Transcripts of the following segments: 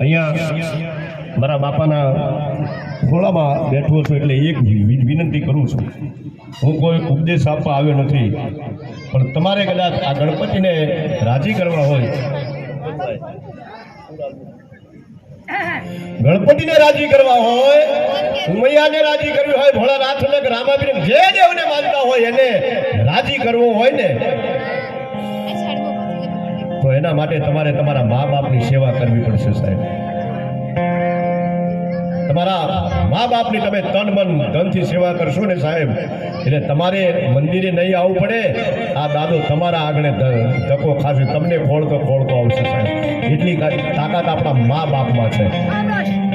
અહીંયા મારા બાપાના ખોળામાં બેઠો છું એટલે એક વિનંતી કરું છું. હું કોઈ ઉપદેશ આપવા આવ્યો નથી, પણ તમારે કદાચ આ ગણપતિને રાજી કરવા હોય. ગણપતિને રાજી કરવા હોય, ઉમૈયાને રાજી કરવી હોય, ભોળાનાથને રામાબીને જે દેવને માનતા હોય એને રાજી કરવો હોય ને એના માટે તમારે તમારા મા બાપની સેવા કરવી પડશે સાહેબ. તમારા મા બાપની તમે તન મન ધનથી સેવા કરશો ને સાહેબ. એટલે તમારે મંદિરે નહીં આવવું પડે. આ દાદો તમારા આગળ ધક્કો ખાશે. તમને ખોળતો ખોળતો આવશે સાહેબ. એટલી તાકાત આપણા મા બાપમાં છે.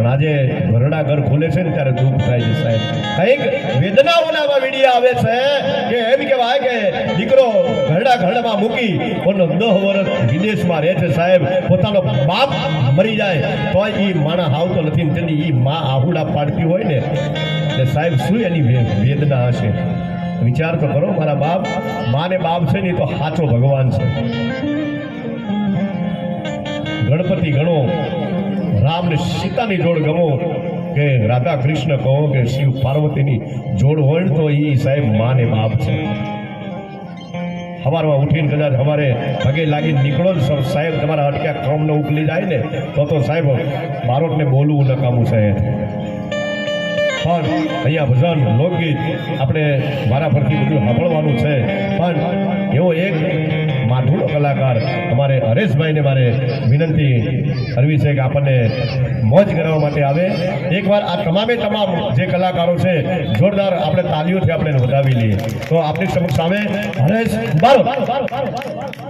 પણ આજે ઘરડા ઘર ખોલે છે ને ત્યારે દુઃખ થાય છે સાહેબ. કંઈક વેદનાઓના વીડિયા આવે છે કે એમ કહેવાય કે દીકરો ઘરડા ઘરડામાં મૂકી કોનો દહ વર્ષ વિદેશમાં રહે છે સાહેબ. પોતાનો બાપ મરી જાય તો એ માણસ આવતો નથી ને તેની એ મા આહુડા પાડતી હોય ને, એટલે સાહેબ શું એની વેદના હશે? વિચાર તો કરો મારા બાપ, માને બાપ છે ને તો સાચો ભગવાન છે. ગણપતિ ગણો રામ ને સીતાની જોડ ગમો કે રાધા કૃષ્ણ કહો કે શિવ પાર્વતીની જોડ હોય તો એ સાહેબ માને બાપ છે. સવારમાં ઉઠીને કદાચ અમારે પગે લાગીને નીકળો ને સાહેબ તમારા અટક્યા કામને ઉકલી જાય ને, તો તો સાહેબ બારોટને બોલવું નકામું સાહેબ પણ અહીંયા ભજન લોકગીત આપણે મારા પરથી બધું સાંભળવાનું છે. કલાકાર અમારે હરેશભાઈને મારે વિનંતી કરવી છે કે આપણને મોજ કરવા માટે આવે. એકવાર આ તમામે તમામ જે કલાકારો છે, જોરદાર આપણે તાલીઓથી આપણે વધાવી લઈએ. તો આપણી સમક્ષ સામે હરેશ બારો.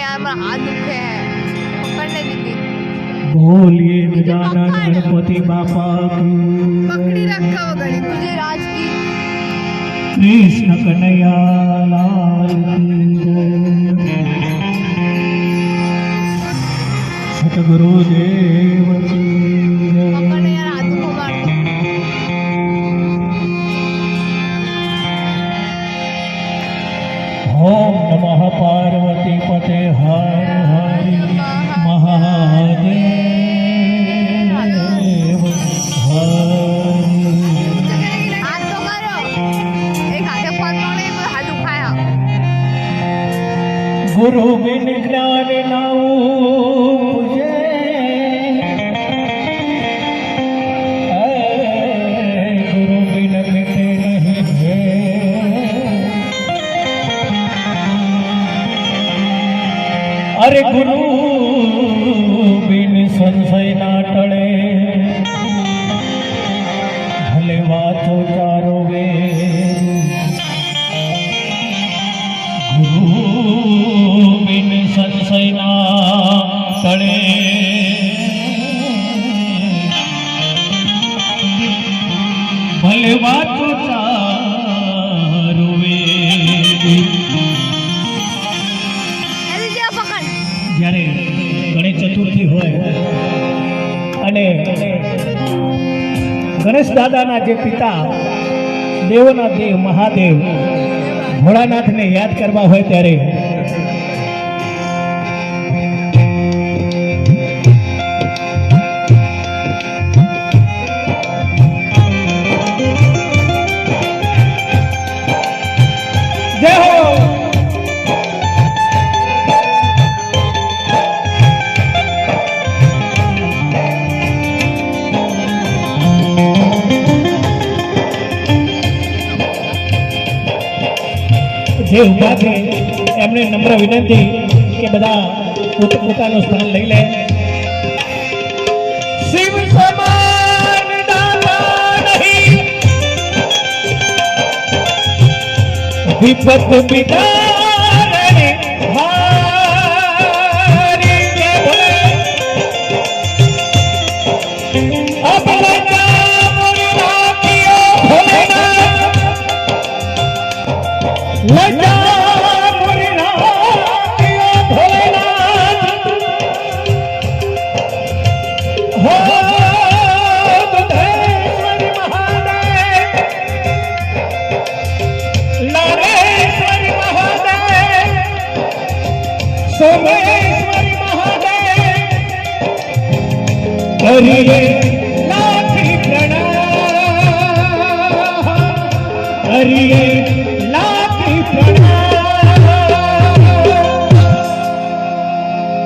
यहाँ पर हाथ दुखे हैं। पकड़ने दीदी। बोलिए गजानन गणपति बापा पकड़ी रखा हो गई मुझे राज की। कृष्ण कन्हैया लाल सतगुरु देव ओम नमः Hare Hare. recurso. ગણેશ દાદાના જે પિતા દેવોના દેવ મહાદેવ ભોળાનાથને યાદ કરવા હોય ત્યારે એ ઊભા છે. એમને નમ્ર વિનંતી કે બધા પોત પોતાનું સ્થાન લઈ લે. શિવ સમાન નહીં. વિપત વિદારણે ಹರಿರೇ ಹರಿರೇ